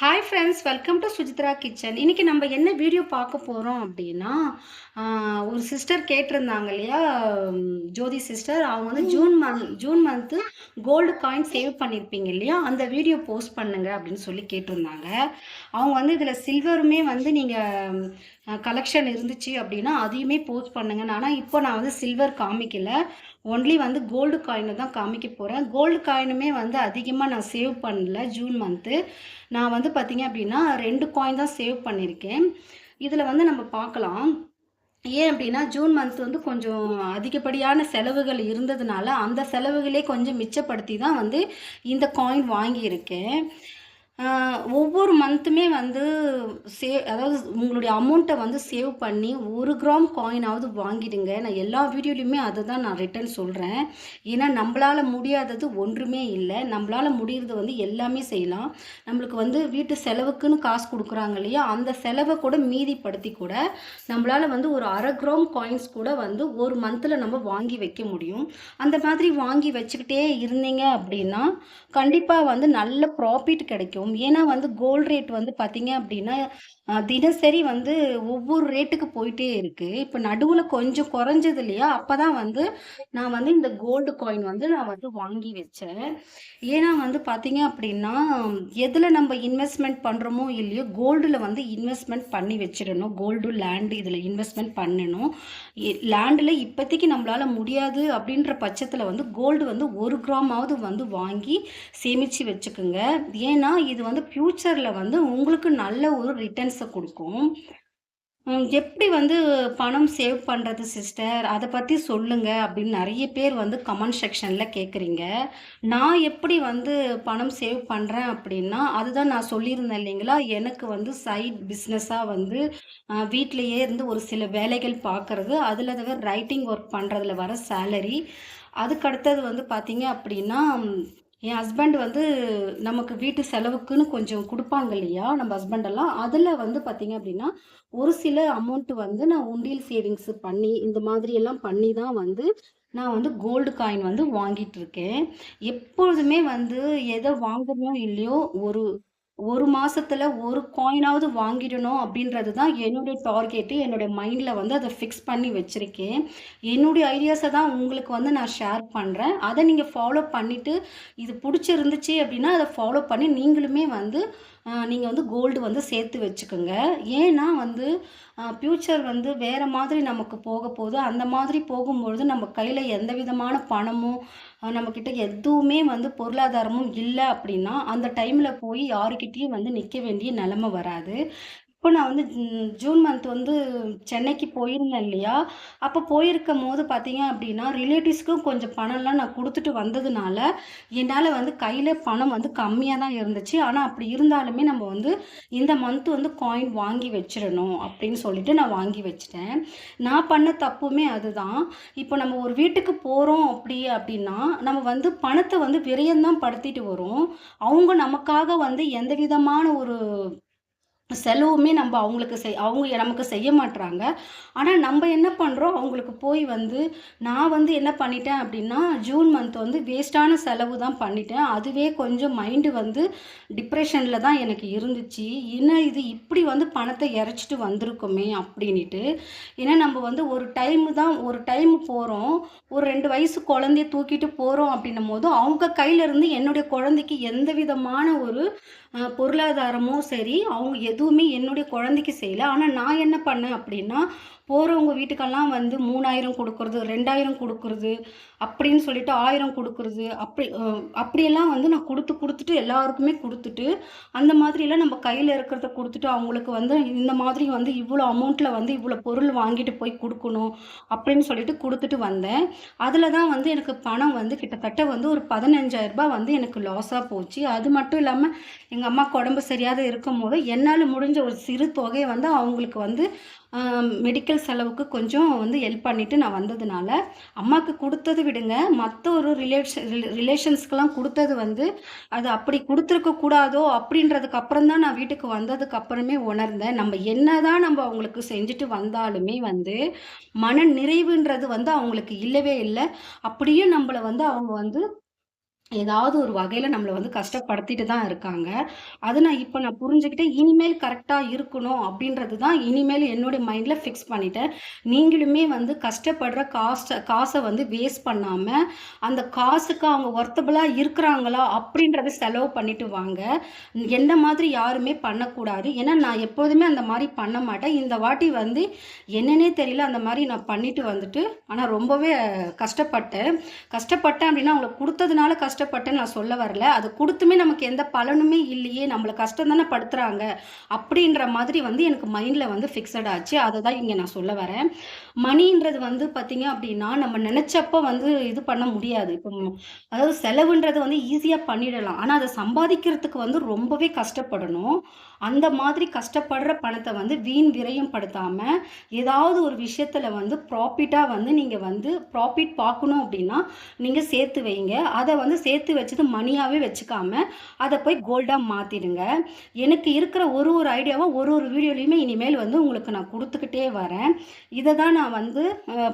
Hi friends welcome to Sujithra kitchen இன்னைக்கு நம்ம என்ன வீடியோ பார்க்க போகிறோம் அப்படின்னா ஒரு சிஸ்டர் கேட்டிருந்தாங்க இல்லையா? ஜோதி சிஸ்டர் அவங்க வந்து June month June month gold coin save பண்ணியிருப்பீங்க இல்லையா? அந்த வீடியோ போஸ்ட் பண்ணுங்க அப்படின்னு சொல்லி கேட்டிருந்தாங்க. அவங்க வந்து இதில் சில்வருமே வந்து நீங்கள் கலெக்ஷன் இருந்துச்சு அப்படின்னா அதையுமே போஸ்ட் பண்ணுங்க. ஆனால் இப்போ நான் வந்து சில்வர் காமிக்கல. ஒன்லி வந்து கோல்டு காயினை தான் காமிக்க போகிறேன் கோல்டு காயினுமே வந்து அதிகமாக நான் சேவ் பண்ணல ஜூன் மந்த்து நான் வந்து பார்த்திங்க அப்படின்னா ரெண்டு காயின் தான் சேவ் பண்ணியிருக்கேன் இதில் வந்து நம்ம பார்க்கலாம். ஏன் அப்படின்னா ஜூன் மந்த் வந்து கொஞ்சம் அதிகப்படியான செலவுகள் இருந்ததுனால அந்த செலவுகளே கொஞ்சம் மிச்சப்படுத்தி தான் வந்து இந்த காயின் வாங்கியிருக்கேன். ஒவ்வொரு மந்த்துமே வந்து சேவ் அதாவது உங்களுடைய அமௌண்ட்டை வந்து சேவ் பண்ணி ஒரு கிராம் காயினாவது வாங்கிடுங்க. நான் எல்லா வீடியோலையுமே அதை தான் நான் ரிட்டர்ன் சொல்கிறேன் ஏன்னா நம்மளால் முடியாதது ஒன்றுமே இல்லை. நம்மளால் முடிகிறது வந்து எல்லாமே செய்யலாம். நம்மளுக்கு வந்து வீட்டு செலவுக்குன்னு காசு கொடுக்குறாங்க இல்லையா? அந்த செலவை கூட மீதிப்படுத்தி கூட நம்மளால் வந்து ஒரு அரை கிராம் காயின்ஸ் கூட வந்து ஒரு மந்தில் நம்ம வாங்கி வைக்க முடியும். அந்த மாதிரி வாங்கி வச்சுக்கிட்டே இருந்தீங்க அப்படின்னா கண்டிப்பாக வந்து நல்ல ப்ராஃபிட் கிடைக்கும். ஏன்னா வந்து கோல்ட் ரேட் வந்து பார்த்தீங்க அப்படின்னா தினசரி வந்து ஒவ்வொரு ரேட்டுக்கு போயிட்டே இருக்கு. இப்போ நடுவில் கொஞ்சம் குறைஞ்சது இல்லையா? அப்போ தான் வந்து நான் வந்து இந்த கோல்டு காயின் வந்து நான் வந்து வாங்கி வச்சேன். ஏன்னா வந்து பார்த்தீங்க அப்படின்னா எதில் நம்ம இன்வெஸ்ட்மெண்ட் பண்ணுறோமோ இல்லையோ கோல்டில் வந்து இன்வெஸ்ட்மெண்ட் பண்ணி வச்சிடணும். கோல்டு லேண்டு இதில் இன்வெஸ்ட்மெண்ட் பண்ணணும். லேண்டில் இப்போதைக்கு நம்மளால் முடியாது அப்படின்ற பட்சத்தில் வந்து கோல்டு வந்து ஒரு கிராமாவது வந்து வாங்கி சேமித்து வச்சுக்கோங்க. ஏன்னா இது வந்து ஃப்யூச்சரில் வந்து உங்களுக்கு நல்ல ஒரு ரிட்டர்ன்ஸ் கொடுக்கும். எப்படி வந்து பணம் சேவ் பண்ணுறது சிஸ்டர் அதை பற்றி சொல்லுங்க அப்படின்னு நிறைய பேர் வந்து கமெண்ட் செக்ஷனில் கேட்குறீங்க நான் எப்படி வந்து பணம் சேவ் பண்ணுறேன் அப்படின்னா அதுதான் நான் சொல்லியிருந்தேன் இல்லைங்களா? எனக்கு வந்து சைட் பிஸ்னஸாக வந்து வீட்டிலையே இருந்து ஒரு சில வேலைகள் பார்க்குறது அதில் தவிர ரைட்டிங் ஒர்க் பண்ணுறதுல வர சேலரி அதுக்கு அடுத்தது வந்து பார்த்தீங்க அப்படின்னா என் ஹஸ்பண்ட் வந்து நமக்கு வீட்டு செலவுக்குன்னு கொஞ்சம் கொடுப்பாங்க இல்லையா? நம்ம ஹஸ்பண்டெல்லாம் அதில் வந்து பார்த்தீங்க அப்படின்னா ஒரு சில அமௌண்ட் வந்து நான் உண்டியல் சேவிங்ஸ் பண்ணி இந்த மாதிரி எல்லாம் பண்ணி தான் வந்து நான் வந்து கோல்டு காயின் வந்து வாங்கிட்டு இருக்கேன். எப்பொழுதுமே வந்து எதை வாங்குறோம் இல்லையோ ஒரு ஒரு மாசத்துல ஒரு காயினாவது வாங்கிடணும் அப்படின்றது தான் என்னுடைய டார்கெட்டு என்னுடைய மைண்டில் வந்து அதை ஃபிக்ஸ் பண்ணி வச்சுருக்கேன். என்னுடைய ஐடியாஸை தான் உங்களுக்கு வந்து நான் ஷேர் பண்ணுறேன் அதை நீங்கள் ஃபாலோ பண்ணிவிட்டு இது பிடிச்சிருந்துச்சு அப்படின்னா அதை ஃபாலோ பண்ணி நீங்களுமே வந்து நீங்கள் வந்து கோல்டு வந்து சேர்த்து வச்சுக்கோங்க. ஏன்னா வந்து ஃப்யூச்சர் வந்து வேறு மாதிரி நமக்கு போக போது அந்த மாதிரி போகும்பொழுது நம்ம கையில் எந்த விதமான பணமும் நம்மக்கிட்ட எதுவுமே வந்து பொருளாதாரமும் இல்லை அப்படின்னா அந்த டைமில் போய் யாருக்கிட்டேயும் வந்து நிற்க வேண்டிய நிலமை வராது. இப்போ நான் வந்து ஜூன் மந்த் வந்து சென்னைக்கு போயிருந்தேன் இல்லையா? அப்போ போயிருக்கும் போது பார்த்தீங்க அப்படின்னா ரிலேட்டிவ்ஸ்க்கும் கொஞ்சம் பணம்லாம் நான் கொடுத்துட்டு வந்ததுனால என்னால் வந்து கையில் பணம் வந்து கம்மியாக தான் இருந்துச்சு. ஆனால் அப்படி இருந்தாலுமே நம்ம வந்து இந்த மந்த் வந்து காயின் வாங்கி வச்சிடணும் அப்படின்னு சொல்லிட்டு நான் வாங்கி வச்சிட்டேன். நான் பண்ண தப்புமே அதுதான். இப்போ நம்ம ஒரு வீட்டுக்கு போகிறோம் அப்படி அப்படின்னா நம்ம வந்து பணத்தை வந்து விரயம்தான் படுத்திட்டு வரும். அவங்க நமக்காக வந்து எந்த விதமான ஒரு செலவுமே நம்ம அவங்களுக்கு செய் அவங்க நமக்கு செய்ய மாட்டுறாங்க ஆனால் நம்ம என்ன பண்ணுறோம் அவங்களுக்கு போய் வந்து நான் வந்து என்ன பண்ணிட்டேன் அப்படின்னா ஜூன் மந்த் வந்து வேஸ்ட்டான செலவு தான் பண்ணிட்டேன். அதுவே கொஞ்சம் மைண்டு வந்து டிப்ரெஷனில் தான் எனக்கு இருந்துச்சு. என்ன இது இப்படி வந்து பணத்தை இறைச்சிட்டு வந்திருக்குமே அப்படின்ட்டு ஏன்னா நம்ம வந்து ஒரு டைம் தான் ஒரு டைம் போகிறோம் ஒரு ரெண்டு வயசு குழந்தைய தூக்கிட்டு போகிறோம் அப்படின்னும் போது அவங்க கையிலேருந்து என்னுடைய குழந்தைக்கு எந்த விதமான ஒரு பொருளாதாரமும் சரி அவங்க எதுவுமே என்னுடைய குழந்தைக்கு செய்யலை. ஆனால் நான் என்ன பண்ணேன் அப்படின்னா போகிறவங்க வீட்டுக்கெல்லாம் வந்து மூணாயிரம் கொடுக்கறது ரெண்டாயிரம் கொடுக்கறது அப்படின்னு சொல்லிட்டு ஆயிரம் கொடுக்கறது அப்படி அப்படியெல்லாம் வந்து நான் கொடுத்து கொடுத்துட்டு எல்லாருக்குமே கொடுத்துட்டு அந்த மாதிரிலாம் நம்ம கையில் இருக்கிறத கொடுத்துட்டு அவங்களுக்கு வந்து இந்த மாதிரி வந்து இவ்வளோ அமௌண்ட்டில் வந்து இவ்வளோ பொருள் வாங்கிட்டு போய் கொடுக்கணும் அப்படின்னு சொல்லிட்டு கொடுத்துட்டு வந்தேன். அதில் தான் வந்து எனக்கு பணம் வந்து கிட்டத்தட்ட வந்து ஒரு பதினஞ்சாயிரரூபா வந்து எனக்கு லாஸாக போச்சு. அது மட்டும் இல்லாமல் எங்கள் அம்மாவுக்கு உடம்பு சரியாத இருக்கும் போது என்னால் முடிஞ்ச ஒரு சிறு தொகையை வந்து அவங்களுக்கு வந்து மெடிக்கல் செலவுக்கு கொஞ்சம் வந்து ஹெல்ப் பண்ணிவிட்டு நான் வந்ததுனால அம்மாவுக்கு கொடுத்தது விடுங்க. மற்ற ஒரு ரிலேஷன் ரிலேஷன்ஸ்க்கெலாம் கொடுத்தது வந்து அது அப்படி கொடுத்துருக்க கூடாதோ அப்படின்றதுக்கு அப்புறம் தான் நான் வீட்டுக்கு வந்ததுக்கு அப்புறமே உணர்ந்தேன். நம்ம என்ன தான் நம்ம அவங்களுக்கு செஞ்சுட்டு வந்தாலுமே வந்து மன நிறைவுன்றது வந்து அவங்களுக்கு இல்லவே இல்லை. அப்படியே நம்மளை வந்து அவங்க வந்து ஏதாவது ஒரு வகையில நம்மள வந்து கஷ்டப்படுத்திட்டு தான் இருக்காங்க. அத நான் இப்ப நான் புரிஞ்சுக்கிட்டேன். இனிமேல் கரெக்ட்டா இருக்கணும் அப்படின்றது தான் இனிமேல் என்னுடைய மைண்ட்ல ஃபிக்ஸ் பண்ணிட்டேன். நீங்களுமே வந்து கஷ்டப்படுற காஸ்ட்ட காச வந்து வேஸ்ட் பண்ணாம, அந்த காசுக்கு அவங்க வொர்த்தபிளா இருக்கிறாங்களா அப்படின்றத செலவு பண்ணிட்டு வாங்க. என்ன மாதிரி யாருமே பண்ணக்கூடாது. ஏன்னா நான் எப்போதுமே அந்த மாரி பண்ண மாட்டேன். இந்த வாட்டி வந்து என்னன்னே தெரியல அந்த மாரி நான் பண்ணிட்டு வந்துட்டு, ஆனா ரொம்பவே கஷ்டப்பட்டேன். கஷ்டப்பட்டேன் அப்படின்னா அவங்களுக்கு குடுத்ததுனால கஷ்ட கஷ்டப்பட்டேன்னு நான் சொல்ல வரல. அது கொடுத்துமே நமக்கு எந்த பலனுமே இல்லையே! நம்மளை கஷ்டம் தானே படுத்துகிறாங்க அப்படின்ற மாதிரி வந்து எனக்கு மைண்டில் வந்து ஃபிக்ஸட் ஆச்சு. அதை தான் இங்கே நான் சொல்ல வரேன். மணின்றது வந்து பார்த்தீங்க அப்படின்னா, நம்ம நெனச்சப்ப வந்து இது பண்ண முடியாது. இப்போ அதாவது செலவுன்றது வந்து ஈஸியாக பண்ணிடலாம். ஆனால் அதை சம்பாதிக்கிறதுக்கு வந்து ரொம்பவே கஷ்டப்படணும். அந்த மாதிரி கஷ்டப்படுற பணத்தை வந்து வீண் விரயம் படுத்தாமல் ஏதாவது ஒரு விஷயத்தில் வந்து ப்ராஃபிட்டாக வந்து நீங்கள் வந்து ப்ராஃபிட் பார்க்கணும் அப்படின்னா, நீங்கள் சேர்த்து வைங்க. அதை வந்து சேர்த்து வச்சது மணியாகவே வச்சுக்காம, அதை போய் கோல்டாக மாற்றிடுங்க எனக்கு இருக்கிற ஒரு ஒரு ஐடியாவும் ஒரு ஒரு வீடியோலையுமே இனிமேல் வந்து உங்களுக்கு நான் கொடுத்துக்கிட்டே வரேன். இதை தான் நான் நான் வந்து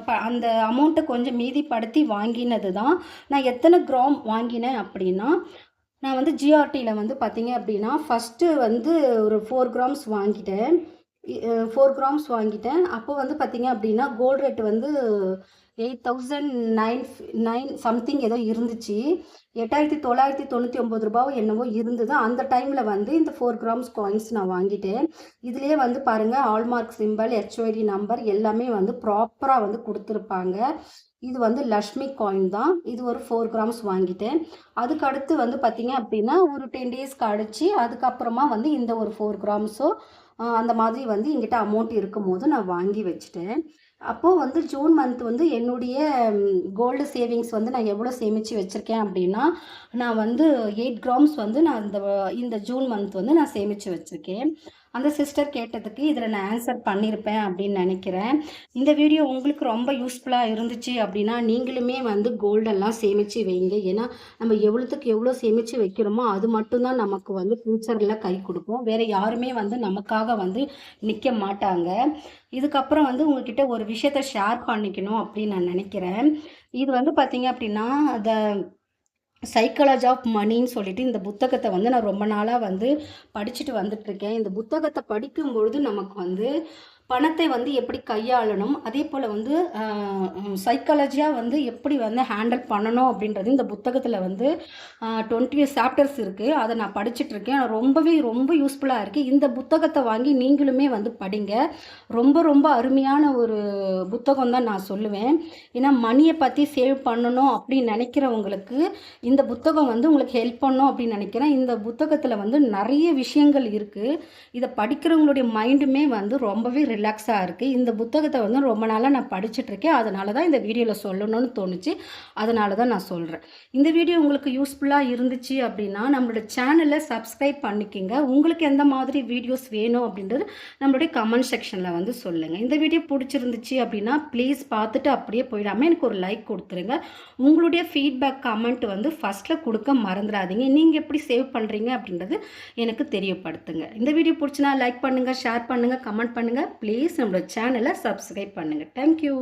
ப அந்த அமௌண்ட்டை கொஞ்சம் மீதிப்படுத்தி வாங்கினது தான். நான் எத்தனை கிராம் வாங்கினேன் அப்படின்னா, நான் வந்து ஜிஆர்டியில் வந்து பார்த்தீங்க அப்படின்னா, ஃபஸ்ட்டு வந்து ஒரு ஃபோர் கிராம்ஸ் வாங்கிட்டேன். ஃபோர் கிராம்ஸ் வாங்கிட்டேன். அப்போ வந்து பார்த்தீங்க அப்படின்னா, கோல்ட் ரேட் வந்து 8,009 சம்திங் ஏதோ இருந்துச்சு. எட்டாயிரத்தி தொள்ளாயிரத்தி தொண்ணூற்றி ஒம்பது ரூபாவோ என்னவோ இருந்தது. அந்த டைமில் வந்து இந்த ஃபோர் கிராம்ஸ் காயின்ஸ் நான் வாங்கிட்டேன். இதுலேயே வந்து பாருங்க ஹால்மார்க் சிம்பல், ஹெச்ஒடி நம்பர் எல்லாமே வந்து ப்ராப்பராக வந்து கொடுத்துருப்பாங்க இது வந்து லக்ஷ்மி காயின் தான். இது ஒரு ஃபோர் கிராம்ஸ் வாங்கிட்டேன். அதுக்கு அடுத்து வந்து பார்த்தீங்க அப்படின்னா, ஒரு 10 டேஸ் கழிச்சு அதுக்கப்புறமா வந்து இந்த ஒரு ஃபோர் கிராம்ஸோ அந்த மாதிரி வந்து என்கிட்ட அமௌண்ட் இருக்கும்போது நான் வாங்கி வச்சுட்டேன். அப்போது வந்து ஜூன் மந்த் வந்து என்னுடைய கோல்டு சேவிங்ஸ் வந்து நான் எவ்வளோ சேமித்து வச்சுருக்கேன் அப்படின்னா, நான் வந்து எயிட் கிராம்ஸ் வந்து நான் இந்த இந்த ஜூன் மந்த் வந்து நான் சேமித்து வச்சுருக்கேன். அந்த சிஸ்டர் கேட்டதுக்கு இதில் நான் ஆன்சர் பண்ணியிருப்பேன் அப்படின்னு நினைக்கிறேன் இந்த வீடியோ உங்களுக்கு ரொம்ப யூஸ்ஃபுல்லாக இருந்துச்சு அப்படின்னா, நீங்களுமே வந்து கோல்டெல்லாம் சேமித்து வைங்க. ஏன்னா, நம்ம எவ்வளோத்துக்கு எவ்வளோ சேமித்து வைக்கிறோமோ, அது மட்டும்தான் நமக்கு வந்து ஃப்யூச்சர்ல கை கொடுக்கும் வேறு யாருமே வந்து நமக்காக வந்து நிற்க மாட்டாங்க. இதுக்கப்புறம் வந்து உங்ககிட்ட ஒரு விஷயத்த ஷேர் பண்ணிக்கணும் அப்படின்னு நான் நினைக்கிறேன் இது வந்து பார்த்தீங்க அப்படின்னா, த சைக்காலஜி ஆஃப் மணின்னு சொல்லிட்டு இந்த புத்தகத்தை வந்து நான் ரொம்ப நாளாக வந்து படிச்சுட்டு வந்துட்டுருக்கேன். இந்த புத்தகத்தை படிக்கும்பொழுது நமக்கு வந்து பணத்தை வந்து எப்படி கையாளணும் அதே போல் வந்து சைக்காலஜியாக வந்து எப்படி வந்து ஹேண்டில் பண்ணணும் அப்படின்றது இந்த புத்தகத்தில் வந்து டுவெண்ட்டி சாப்டர்ஸ் இருக்குது அதை நான் படிச்சுட்ருக்கேன் ரொம்பவே ரொம்ப யூஸ்ஃபுல்லாக இருக்குது இந்த புத்தகத்தை வாங்கி நீங்களுமே வந்து படிங்க. ரொம்ப ரொம்ப அருமையான ஒரு புத்தகம் தான் நான் சொல்லுவேன். ஏன்னா மணியை பற்றி சேவ் பண்ணணும் அப்படின்னு நினைக்கிறவங்களுக்கு இந்த புத்தகம் வந்து உங்களுக்கு ஹெல்ப் பண்ணும் அப்படின்னு நினைக்கிறேன். இந்த புத்தகத்தில் வந்து நிறைய விஷயங்கள் இருக்குது இதை படிக்கிறவங்களுடைய மைண்டுமே வந்து ரொம்பவே ரிலாக்ஸ் ரிலாக்ஸாக இருக்குது இந்த புத்தகத்தை வந்து ரொம்ப நாளாக நான் படிச்சுட்ருக்கேன் அதனால தான் இந்த வீடியோவில் சொல்லணும்னு தோணுச்சு. அதனால தான் நான் சொல்கிறேன் இந்த வீடியோ உங்களுக்கு யூஸ்ஃபுல்லாக இருந்துச்சு அப்படின்னா நம்மளோட சேனலை சப்ஸ்கிரைப் பண்ணிக்கிங்க. உங்களுக்கு எந்த மாதிரி வீடியோஸ் வேணும் அப்படின்றது நம்மளுடைய கமெண்ட் செக்ஷனில் வந்து சொல்லுங்கள் இந்த வீடியோ பிடிச்சிருந்துச்சு அப்படின்னா ப்ளீஸ் பார்த்துட்டு அப்படியே போயிடாமல் எனக்கு ஒரு லைக் கொடுத்துருங்க. உங்களுடைய ஃபீட்பேக் கமெண்ட் வந்து ஃபஸ்ட்டில் கொடுக்க மறந்துடாதீங்க. நீங்கள் எப்படி சேவ் பண்ணுறீங்க அப்படின்றது எனக்கு தெரியப்படுத்துங்க. இந்த வீடியோ பிடிச்சினா லைக் பண்ணுங்கள் ஷேர் பண்ணுங்கள் கமெண்ட் பண்ணுங்கள் ப்ளீஸ் நம்மளோட சேனலை சப்ஸ்கிரைப் பண்ணுங்கள் தேங்க்யூ